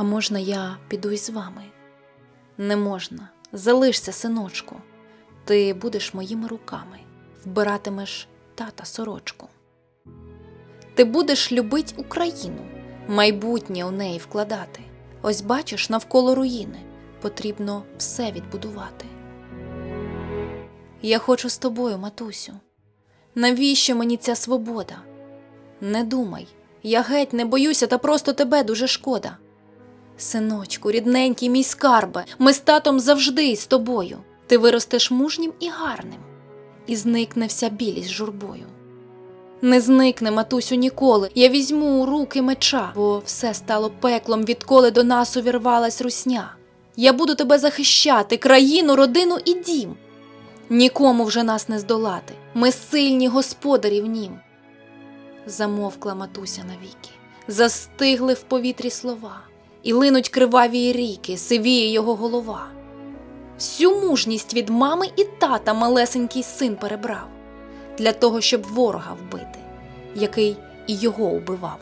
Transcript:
А можна я піду із вами? Не можна. Залишся, синочку. Ти будеш моїми руками, вбиратимеш тата сорочку. Ти будеш любить Україну, майбутнє у неї вкладати. Ось бачиш навколо руїни, потрібно все відбудувати. Я хочу з тобою, матусю. Навіщо мені ця свобода? Не думай, я геть не боюся, та просто тебе дуже шкода. Синочку, рідненький мій скарбе, ми з татом завжди з тобою. Ти виростеш мужнім і гарним, і зникне вся білість журбою. Не зникне, матусю, ніколи. Я візьму у руки меча, бо все стало пеклом, відколи до нас увірвалась русня. Я буду тебе захищати, країну, родину і дім. Нікому вже нас не здолати. Ми сильні господарі в нім. Замовкла матуся навіки, застигли в повітрі слова, і линуть криваві ріки, сивіє його голова. Всю мужність від мами і тата малесенький син перебрав для того, щоб ворога вбити, який і його убивав.